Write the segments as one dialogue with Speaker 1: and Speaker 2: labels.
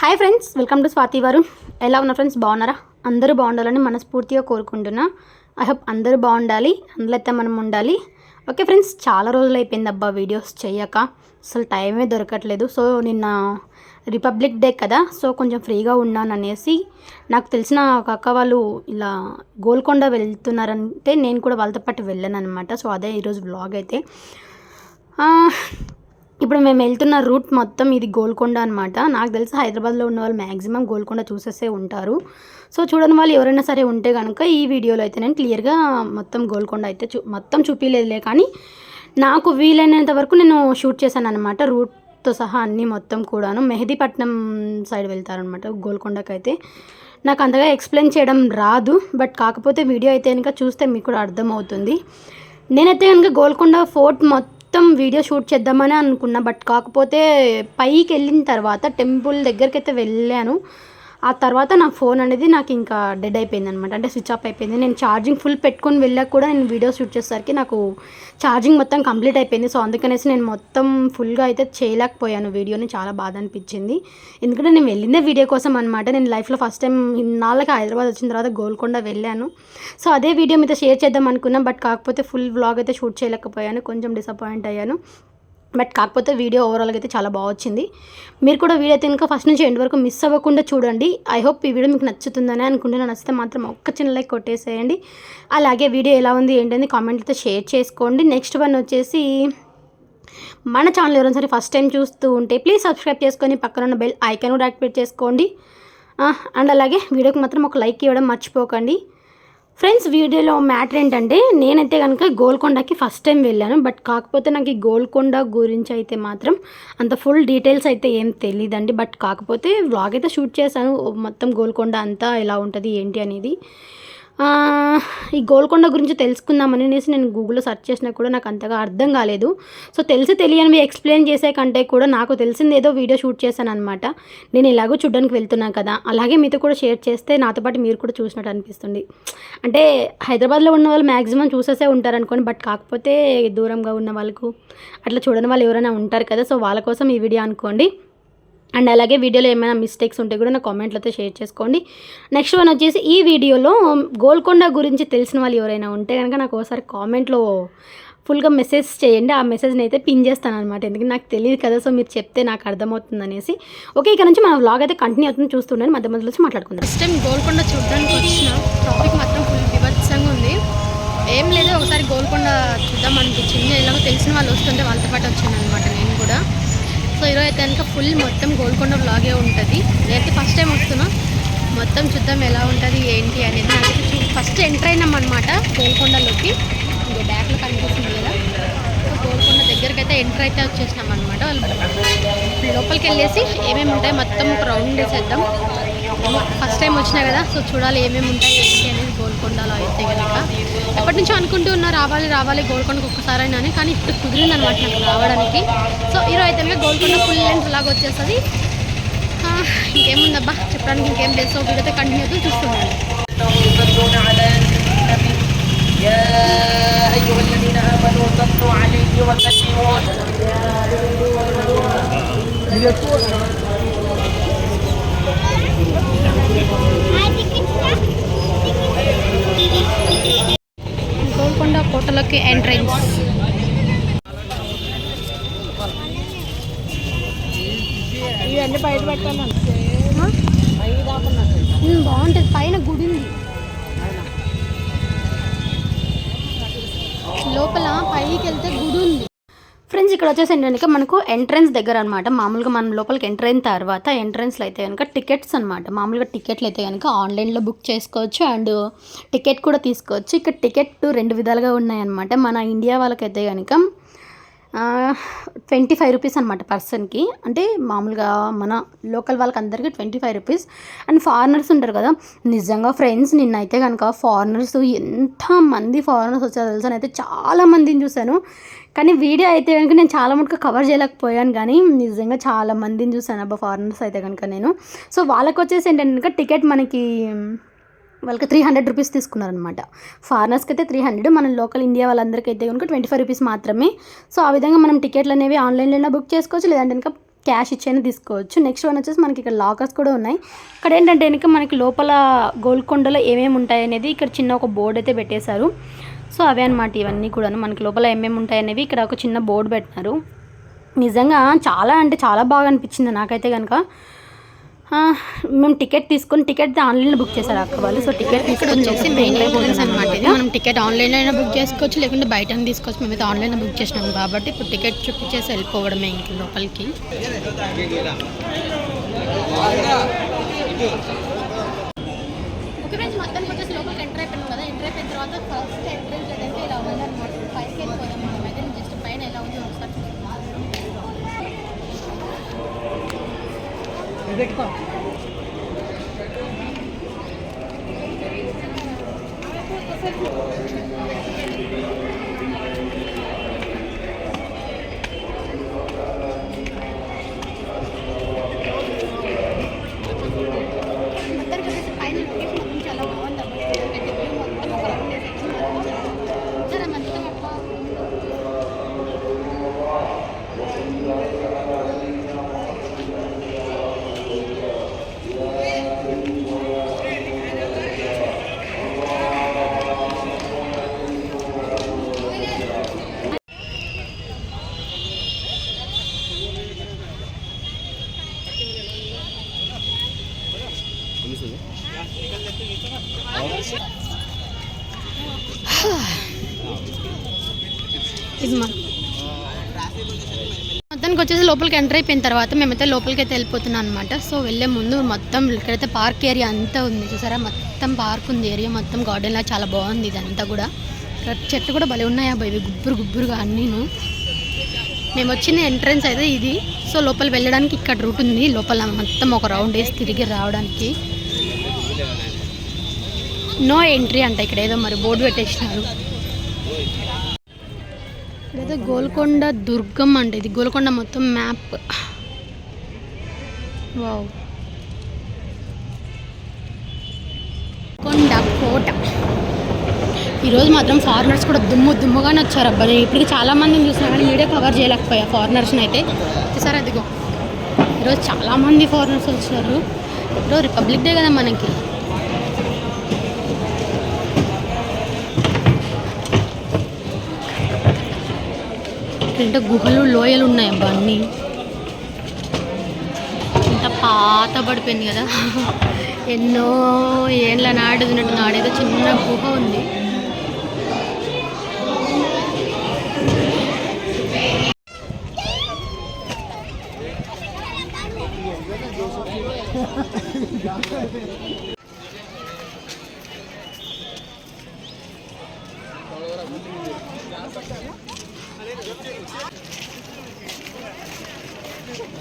Speaker 1: Hi friends welcome to Swathi వారు ఎలా ఉన్నారు ఫ్రెండ్స్ బాగున్నారా? అందరూ బాగుండాలని మనస్ఫూర్తిగా కోరుకుంటున్నా. ఐ హోప్ అందరూ బాగుండాలి అందులో అయితే మనం ఉండాలి. ఓకే ఫ్రెండ్స్ చాలా రోజులు అయిపోయింది అబ్బా వీడియోస్ చేయక. అసలు టైమే దొరకట్లేదు. సో నిన్న రిపబ్లిక్ డే కదా సో కొంచెం ఫ్రీగా ఉన్నాను అనేసి నాకు తెలిసిన ఒక అక్క వాళ్ళు ఇలా గోల్కొండ వెళ్తున్నారంటే నేను కూడా వాళ్ళతో పాటు వెళ్ళాను అనమాట సో అదే ఈరోజు బ్లాగ్ అయితే. ఇప్పుడు మేము వెళ్తున్న రూట్ మొత్తం ఇది గోల్కొండ అనమాట నాకు తెలిసి హైదరాబాద్లో ఉన్న వాళ్ళు మ్యాక్సిమం గోల్కొండ చూసేసే ఉంటారు. సో చూడని వాళ్ళు ఎవరైనా సరే ఉంటే కనుక ఈ వీడియోలో అయితే నేను క్లియర్గా మొత్తం గోల్కొండ అయితే చూ మొత్తం చూపించలేదులే కానీ నాకు వీలైనంత వరకు నేను షూట్ చేశాను అనమాట రూట్తో సహా అన్నీ మొత్తం కూడాను. మెహదీపట్నం సైడ్ వెళ్తారనమాట గోల్కొండకైతే. నాకు అంతగా ఎక్స్ప్లెయిన్ చేయడం రాదు. బట్ కాకపోతే వీడియో అయితే కనుక చూస్తే మీకు కూడా అర్థమవుతుంది. నేనైతే కనుక గోల్కొండ ఫోర్ట్ మొత్తం వీడియో షూట్ చేద్దామని అనుకున్నా. బట్ కాకపోతే పైకి వెళ్ళిన తర్వాత టెంపుల్ దగ్గరికి అయితే వెళ్ళాను. ఆ తర్వాత నా ఫోన్ అనేది నాకు ఇంకా డెడ్ అయిపోయింది అనమాట అంటే స్విచ్ ఆఫ్ అయిపోయింది. నేను ఛార్జింగ్ ఫుల్ పెట్టుకొని వెళ్ళాక కూడా నేను వీడియో షూట్ చేసేసరికి నాకు ఛార్జింగ్ మొత్తం కంప్లీట్ అయిపోయింది. సో అందుకనేసి నేను మొత్తం ఫుల్గా అయితే చేయలేకపోయాను. వీడియోని చాలా బాధ అనిపించింది. ఎందుకంటే నేను వెళ్ళిందే వీడియో కోసం అనమాట నేను లైఫ్లో ఫస్ట్ టైం ఇన్నాళ్ళకి హైదరాబాద్ వచ్చిన తర్వాత గోల్కొండ వెళ్ళాను. సో అదే వీడియో మీతో షేర్ చేద్దాం అనుకున్నాను బట్ కాకపోతే ఫుల్ వ్లాగ్ అయితే షూట్ చేయలేకపోయాను. కొంచెం డిసప్పాయింట్ అయ్యాను. బట్ కాకపోతే వీడియో ఓవరాల్గా అయితే చాలా బాగా వచ్చింది. మీరు కూడా వీడియో అయితే ఇంకా ఫస్ట్ నుంచి ఎండ్ వరకు మిస్ అవ్వకుండా చూడండి. ఐ హోప్ ఈ వీడియో మీకు నచ్చుతుందని అనుకుంటున్నాను. నచ్చితే మాత్రం ఒక్క చిన్న లైక్ కొట్టేసేయండి. అలాగే వీడియో ఎలా ఉంది ఏంటని కామెంట్లతో షేర్ చేసుకోండి. నెక్స్ట్ వన్ వచ్చేసి మన ఛానల్ ఎవరైనా సరే ఫస్ట్ టైం చూస్తూ ఉంటే ప్లీజ్ సబ్స్క్రైబ్ చేసుకొని పక్కన ఉన్న బెల్ ఐకాన్ కూడా యాక్టివేట్ చేసుకోండి. Ah, అండ్ అలాగే వీడియోకి మాత్రం ఒక లైక్ ఇవ్వడం మర్చిపోకండి. ఫ్రెండ్స్ వీడియోలో మ్యాటర్ ఏంటంటే నేనైతే కనుక గోల్కొండకి ఫస్ట్ టైం వెళ్ళాను బట్ కాకపోతే నాకు ఈ గోల్కొండ గురించి అయితే మాత్రం అంత ఫుల్ డీటెయిల్స్ అయితే ఏం తెలియదండి బట్ కాకపోతే వ్లాగ్ అయితే షూట్ చేశాను. మొత్తం గోల్కొండ అంతా ఎలా ఉంటుంది ఏంటి అనేది. ఈ గోల్కొండ గురించి తెలుసుకుందామని అనేసి నేను గూగుల్లో సెర్చ్ చేసినా కూడా నాకు అంతగా అర్థం కాలేదు. సో తెలిసి తెలియనివి ఎక్స్ప్లెయిన్ చేసే కంటే కూడా నాకు తెలిసింది ఏదో వీడియో షూట్ చేశాను అనమాట నేను ఇలాగో చూడడానికి వెళ్తున్నాను కదా. అలాగే మీతో కూడా షేర్ చేస్తే నాతో పాటు మీరు కూడా చూసినట్టు అనిపిస్తుంది. అంటే హైదరాబాద్లో ఉన్న వాళ్ళు మ్యాక్సిమం చూసేసే ఉంటారు అనుకోండి బట్ కాకపోతే దూరంగా ఉన్న వాళ్ళకు అట్లా చూడని వాళ్ళు ఎవరైనా ఉంటారు కదా సో వాళ్ళ కోసం ఈ వీడియో అనుకోండి. అండ్ అలాగే వీడియోలో ఏమైనా మిస్టేక్స్ ఉంటే కూడా నా కామెంట్లతో షేర్ చేసుకోండి. నెక్స్ట్ వన్ వచ్చేసి ఈ వీడియోలో గోల్కొండ గురించి తెలిసిన వాళ్ళు ఎవరైనా ఉంటే కనుక నాకు ఒకసారి కామెంట్లో ఫుల్గా మెసేజ్ చేయండి. ఆ మెసేజ్ని అయితే పిన్ చేస్తాను అనమాట ఎందుకంటే నాకు తెలియదు కదా సో మీరు చెప్తే నాకు అర్థమవుతుంది అనేసి. ఓకే ఇక్కడ నుంచి మన వ్లాగ్ అయితే కంటిన్యూ అవుతుంది చూస్తుండని మధ్య మధ్యలో వచ్చి మాట్లాడుకుందాం. ఫస్ట్ టైం గోల్కొండ చూడడానికి వచ్చిన టాపిక్ మాత్రం ఫుల్ విభత్సంగా ఉంది. ఏం లేదు ఒకసారి గోల్కొండ చూద్దాం అనిపించింది. ఎలాగో తెలిసిన వాళ్ళు వస్తుంటే వాళ్ళతో పాటు వచ్చాను అనమాట నేను కూడా. సో ఈరోజు అయితే కనుక ఫుల్ మొత్తం గోల్కొండ బ్లాగే ఉంటుంది. నేనైతే ఫస్ట్ టైం వస్తున్నా. మొత్తం చూద్దాం ఎలా ఉంటుంది ఏంటి అనేది. నాకైతే ఫస్ట్ ఎంటర్ అయినాం అనమాట గోల్కొండలోకి. ఇంకో బ్యాక్లో కనిపిస్తుంది కదా. సో గోల్కొండ దగ్గరికి అయితే ఎంటర్ అయితే వచ్చేసినాం అనమాట లోపలికి వెళ్ళేసి ఏమేమి ఉంటాయి మొత్తం రౌండ్ వేసేద్దాం ఫస్ట్ టైం వచ్చినా కదా సో చూడాలి ఏమేమి ఉంటాయి ఏంటి అనేది గోల్కొండలో అయితే కనుక ఎప్పటి నుంచో అనుకుంటూ ఉన్నా రావాలి రావాలి గోల్కొండకు ఒక్కసారి అని కానీ ఇప్పుడు కుదిరింది అనమాట నాకు రావడానికి సో ఈరోజు అయితే కనుక గోల్కొండ ఫుల్ లెంత్ లాగా వచ్చేస్తుంది ఆ, ఇంకేముందబ్బా చెప్పడానికి ఇంకేం లేదు సో వీడియోతో కంటిన్యూ అవుతూ చూస్తున్నాను
Speaker 2: يصلون
Speaker 1: కోటలోకి ఎంట్రన్స్.
Speaker 3: ఇవన్నీ బయట పెట్టాను
Speaker 1: బాగుంటుంది. పైన గుడి ఉంది. లోపల పైకి వెళ్తే గుడి ఉంది. ఫ్రెండ్స్ ఇక్కడ వచ్చేసి ఏంటంటే మనకు ఎంట్రన్స్ దగ్గర అనమాట మామూలుగా మనం లోపలికి ఎంటర్ అయిన తర్వాత ఎంట్రన్స్లో అయితే కనుక టికెట్స్ అనమాట మామూలుగా టికెట్లు అయితే కనుక ఆన్లైన్లో బుక్ చేసుకోవచ్చు అండ్ టికెట్ కూడా తీసుకోవచ్చు. ఇక్కడ టికెట్ రెండు విధాలుగా ఉన్నాయన్నమాట. మన ఇండియా వాళ్ళకైతే కనుక ట్వంటీ ఫైవ్ రూపీస్ అనమాట పర్సన్కి అంటే మామూలుగా మన లోకల్ వాళ్ళకి అందరికీ twenty five rupees and foreigners ఉంటారు కదా. నిజంగా ఫ్రెండ్స్ నిన్నైతే కనుక ఫారినర్స్ ఎంతమంది ఫారినర్స్ వచ్చారో తెలుసా? అయితే చాలా మందిని చూశాను. కానీ వీడియో అయితే కనుక నేను చాలా మటుకు కవర్ చేయలేకపోయాను కానీ నిజంగా చాలా మందిని చూసాను అబ్బా ఫారినర్స్ అయితే కనుక నేను. సో వాళ్ళకి వచ్చేసి ఏంటంటే టికెట్ మనకి వాళ్ళకి త్రీ హండ్రెడ్ రూపీస్ తీసుకున్నారనమాట ఫారినర్స్కి అయితే త్రీ హండ్రెడ్ మన లోకల్ ఇండియా వాళ్ళందరికీ అయితే కనుక ట్వంటీ ఫైవ్ రూపీస్ మాత్రమే. సో ఆ విధంగా మనం టికెట్లు అనేవి ఆన్లైన్లో బుక్ చేసుకోవచ్చు లేదంటే కనుక క్యాష్ ఇచ్చైనా తీసుకోవచ్చు. నెక్స్ట్ వన్ వచ్చేసి మనకి ఇక్కడ లాకర్స్ కూడా ఉన్నాయి. ఇక్కడ ఏంటంటే వెనక మనకి లోపల గోల్కొండలో ఏమేమి ఉంటాయి అనేది ఇక్కడ చిన్న ఒక బోర్డు అయితే పెట్టేశారు. సో అవే అనమాట ఇవన్నీ కూడాను. మనకి లోపల ఏమేమి ఉంటాయి అనేవి ఇక్కడ ఒక చిన్న బోర్డు పెట్టినారు. నిజంగా చాలా అంటే చాలా బాగా అనిపించింది నాకైతే కనుక మేము టికెట్ తీసుకొని టికెట్ ఆన్లైన్లో బుక్ చేశారు అక్క వాళ్ళు. సో టికెట్ తీసుకొని వచ్చేసి మెయిన్ ఎంట్రన్స్ అనమాట ఇది. మనం టికెట్ ఆన్లైన్లో అయినా బుక్ చేసుకోవచ్చు లేకుంటే బయట తీసుకోవచ్చు. మేమైతే ఆన్లైన్లో బుక్ చేసినాం కాబట్టి ఇప్పుడు టికెట్ చూపించేసి వెళ్ళిపోవడమే ఇంక లోపలికి. ఓకే ఫ్రెండ్స్ మొత్తానికి వచ్చేసి లోపలికి ఎంటర్ అయిపోయినాం కదా ఎంటర్ అయిపోయిన తర్వాత ఫస్ట్ ఎంట్రెన్స్ ఏదైతే ఇలా ఉందన్నమాట పైకి వెళ్ళిపోదాం మనం అయితే జస్ట్ పైన ఎలా ఉంది ఒకసారి చూద్దాం. మొత్తానికి వచ్చేసి పైన లొకేషన్ మొత్తం చాలా బాగుంది అబ్బా. అయితే view మొత్తం ఒక round వేసేసి సరే మొత్తం అబ్బా. ఇది మా మొత్తానికి వచ్చేసి లోపలికి ఎంటర్ అయిపోయిన తర్వాత మేమైతే లోపలికి అయితే వెళ్ళిపోతున్నాం అనమాట సో వెళ్ళే ముందు మొత్తం ఇక్కడైతే పార్క్ ఏరియా అంతా ఉంది. చూసారా? మొత్తం పార్క్ ఉంది. ఏరియా మొత్తం గార్డెన్లా చాలా బాగుంది ఇదంతా కూడా. ఇక్కడ చెట్లు కూడా భలే ఉన్నాయి అబ్బాయి గుబ్బురు గుబ్బురుగా అన్నీను. మేము వచ్చిన ఎంట్రన్స్ అయితే ఇది. సో లోపల వెళ్ళడానికి ఇక్కడ రూట్ ఉంది. లోపల మొత్తం ఒక రౌండ్ వేసి తిరిగి రావడానికి. నో ఎంట్రీ అంట ఇక్కడ. ఏదో మరి బోర్డు పెట్టేసినారు. లేదా గోల్కొండ దుర్గం అంటే ఇది గోల్కొండ మొత్తం మ్యాప్. వావ్. కొండ కోట. ఈరోజు మాత్రం ఫారినర్స్ కూడా దుమ్ము దుమ్ముగానే వచ్చారు అబ్బా నేను ఇప్పటికి చాలా మందిని చూసినా కానీ వీడియో కవర్ చేయలేకపోయా ఫారినర్స్ని అయితే. సరే అదిగో ఈరోజు చాలామంది ఫారినర్స్ వచ్చారు. ఇప్పుడు రిపబ్లిక్ డే కదా మనకి. ఏంటంటే గుహలు లోయలు ఉన్నాయి అబ్బా అన్నీ. ఇంత పాత పడిపోయింది కదా. ఎన్నో ఏళ్ళ నాడు ఉన్నట్టు నాడేదో చిన్న గుహ ఉంది.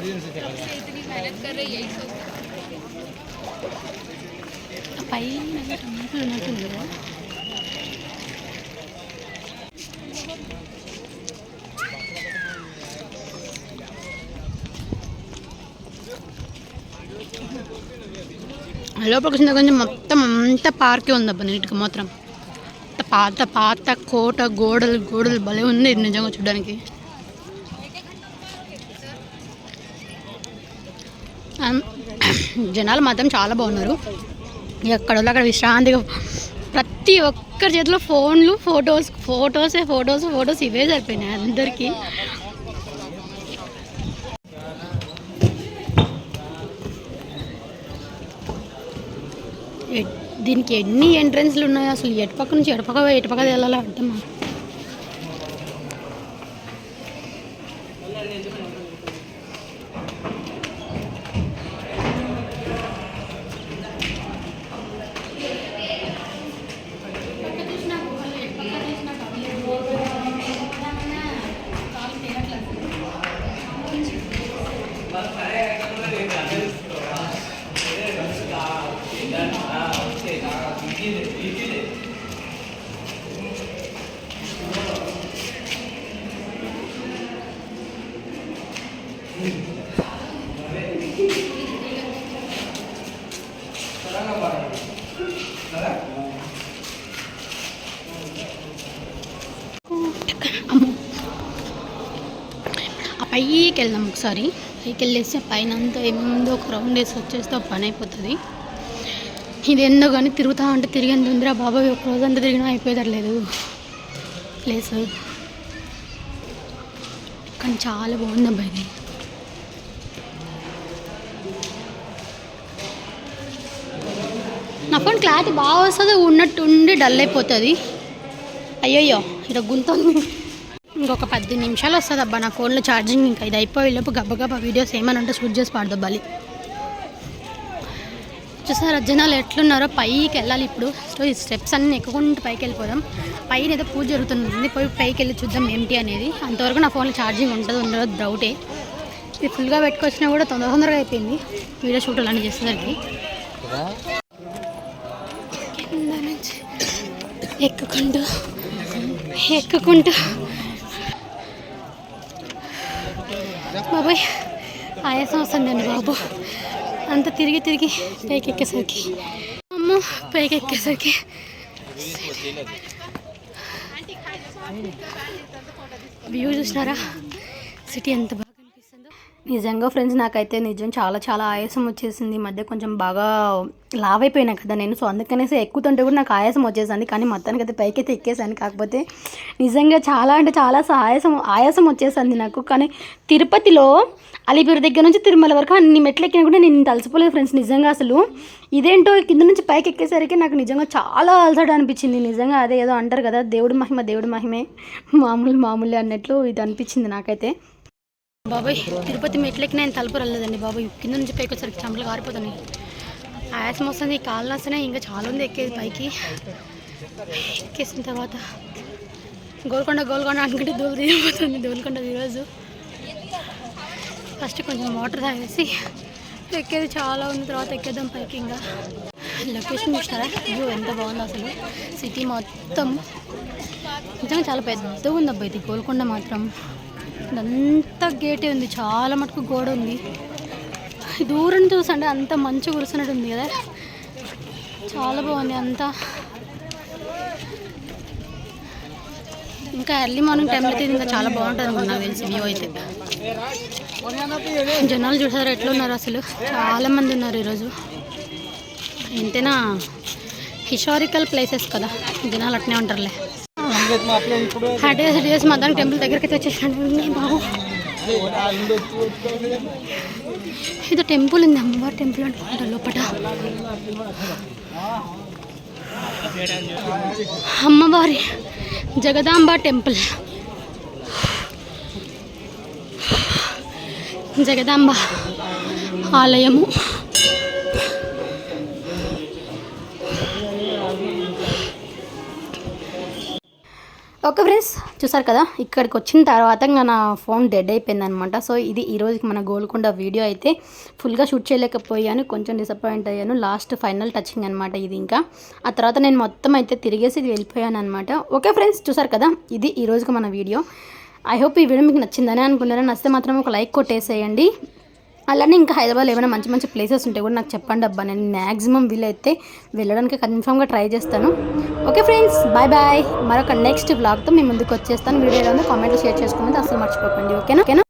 Speaker 1: इतनी मेहनत పైన టెంపుల్ ఉన్నట్టుంది కదా లోపలికి వచ్చిన కొంచెం మొత్తం అంతా పార్కే ఉందబ్బా నీట్గా మాత్రం. పాత పాత కోట గోడలు గోడలు భలే ఉంది నిజంగా చూడడానికి. జనాలు మాత్రం చాలా బాగున్నారు. ఎక్కడో అక్కడ విశ్రాంతిగా ప్రతి ఒక్కరి చేతిలో ఫోన్లు ఫొటోస్ ఫొటోసే ఫొటోస్ ఫొటోస్ ఇవే సరిపోయినాయి అందరికీ. దీనికి ఎన్ని ఎంట్రన్స్లు ఉన్నాయో అసలు ఎటుపక్క నుంచి ఎటుపక్క ఎటుపక్క వెళ్ళాలో అర్థం పైకి వెళ్దాం ఒకసారి. పైకి వెళ్ళేసి పైన అంతా ఏముందో ఒక రౌండ్ వేసి వచ్చేస్తే పని అయిపోతుంది. ఇది ఎందో కానీ తిరుగుతా ఉంటే తిరిగేంత ఉందిరా బాబాయ్ ఒక రోజు అంతా తిరిగినా అయిపోయేదట్లేదు ప్లేస్. కానీ చాలా బాగుంది అబ్బాయి ఇది. నా ఫోన్ క్లారిటీ బాగా వస్తుంది ఉన్నట్టుండి డల్ అయిపోతుంది. అయ్యయ్యో ఇక్కడ గుంత ఇంకొక పది నిమిషాలు వస్తుంది అబ్బా నా ఫోన్లో ఛార్జింగ్ ఇంకా ఇది అయిపోయే లోపు గబ్బగబ్బా వీడియోస్ ఏమైనా ఉంటే షూట్ చేసి పాడదబ్బాలి చూసారా జనాలు ఎట్లున్నారో? పైకి వెళ్ళాలి ఇప్పుడు. సో ఈ స్టెప్స్ అన్నీ ఎక్కుకుంటూ పైకి వెళ్ళిపోదాం. పైన ఏదో పూజ జరుగుతుంది. పోయి పైకి వెళ్ళి చూద్దాం ఏంటి అనేది. అంతవరకు నా ఫోన్లో ఛార్జింగ్ ఉంటుంది ఉండదు డౌటే ఇది ఫుల్గా పెట్టుకొచ్చినా కూడా తొందర తొందరగా అయిపోయింది వీడియో షూట్ అలాంటి చేసేసరికి. కింద నుంచి ఎక్కుకుంటూ ఎక్కుకుంటూ బాబాయ్ ఆయాసం వస్తుందండి బాబు. అంత తిరిగి తిరిగి పైకి ఎక్కేసరికి అమ్మో పైకి ఎక్కేసరికి వ్యూ చూసినారా? సిటీ ఎంత బాగా నిజంగా ఫ్రెండ్స్ నాకైతే నిజం చాలా చాలా ఆయాసం వచ్చేసింది. ఈ మధ్య కొంచెం బాగా లావ్ అయిపోయినా కదా నేను. సో అందుకనేసి ఎక్కుతుంటే కూడా నాకు ఆయాసం వచ్చేసింది. కానీ మొత్తానికి అయితే పైకి అయితే ఎక్కేసాను కాకపోతే నిజంగా చాలా అంటే చాలా ఆయాసం ఆయాసం వచ్చేసింది నాకు. కానీ తిరుపతిలో అలిపిరి దగ్గర నుంచి తిరుమల వరకు అన్ని మెట్లు ఎక్కినా కూడా నేను తలసిపోలేదు ఫ్రెండ్స్ నిజంగా అసలు. ఇదేంటో కింద నుంచి పైకి ఎక్కేసరికి నాకు నిజంగా చాలా అలసట అనిపించింది. నిజంగా అదే ఏదో అంటారు కదా దేవుడి మహిమ దేవుడి మహిమే. మామూలు మామూలు అన్నట్లు ఇది అనిపించింది నాకైతే. బాబాయ్ తిరుపతి మెట్లకి నేను తలుపు రాలేదండి బాబాయ్. కింద నుంచి పైకి వచ్చరికి చెమటలు కారిపోతున్నాయి. ఆయాసం వస్తుంది కాళ్ళు వస్తున్నాయి ఇంకా చాలా ఉంది ఎక్కేది పైకి. ఎక్కేసిన తర్వాత గోల్కొండ గోల్కొండ అనుకుంటే దూలు దిగిపోతుంది గోల్కొండ ఈరోజు. ఫస్ట్ కొంచెం వాటర్ తాగేసి ఎక్కేది చాలా ఉంది తర్వాత ఎక్కేద్దాం పైకి ఇంకా. లొకేషన్ చూస్తారా? వ్యూ ఎంత బాగుందో అసలు. సిటీ మొత్తం. నిజంగా చాలా పెద్దగా ఉంది అబ్బాయి ఇది గోల్కొండ మాత్రం. ఇదంతా గేటే ఉంది చాలా మటుకు గోడ ఉంది. దూరం చూసండి అంత మంచు కురిసినట్టు ఉంది కదా. చాలా బాగుంది అంతా. ఇంకా ఎర్లీ మార్నింగ్ టైంలో అయితే ఇంకా చాలా బాగుంటుంది అనుకున్నా నాకు తెలిసి వ్యూ అయితే. జనాలు చూసారు ఎట్లా ఉన్నారు అసలు చాలామంది ఉన్నారు ఈరోజు. ఎంతైనా హిస్టారికల్ ప్లేసెస్ కదా జనాలు అట్నే ఉంటారులే. హడేస్ డేస్ మధ్యాహ్నం టెంపుల్ దగ్గరికి అయితే వచ్చేసాను బాబు. ఇది టెంపుల్ ఉంది అమ్మవారి టెంపుల్ అనుకుంటా లోపల అమ్మవారి జగదాంబ టెంపుల్. జగదాంబ ఆలయము. ఓకే ఫ్రెండ్స్ చూసారు కదా? ఇక్కడికి వచ్చిన తర్వాత ఇంకా నా ఫోన్ డెడ్ అయిపోయింది అనమాట సో ఇది ఈ రోజుకి మన గోల్కొండ వీడియో అయితే ఫుల్గా షూట్ చేయలేకపోయాను కొంచెం డిసప్పాయింట్ అయ్యాను. లాస్ట్ ఫైనల్ టచింగ్ అనమాట ఇది ఇంకా. ఆ తర్వాత నేను మొత్తం అయితే తిరిగేసి ఇది వెళ్ళిపోయాను అనమాట ఓకే ఫ్రెండ్స్ చూసారు కదా? ఇది ఈ రోజుకి మన వీడియో. ఐ హోప్ ఈ వీడియో మీకు నచ్చిందని అనుకున్నాను నచ్చితే మాత్రం ఒక లైక్ కొట్టేసేయండి. అలానే ఇంకా హైదరాబాద్లో ఏమైనా మంచి మంచి ప్లేసెస్ ఉంటే కూడా నాకు చెప్పండి అబ్బా. నేను మ్యాక్సిమం వీలైతే వెళ్ళడానికి కన్ఫామ్గా ట్రై చేస్తాను. ఓకే ఫ్రెండ్స్ బాయ్ బాయ్ మరొక నెక్స్ట్ బ్లాగ్తో మీ ముందుకు వచ్చేస్తాను. వీడియో కామెంట్లు షేర్ చేసుకోమని అసలు మర్చిపోకండి. ఓకేనా ఓకేనా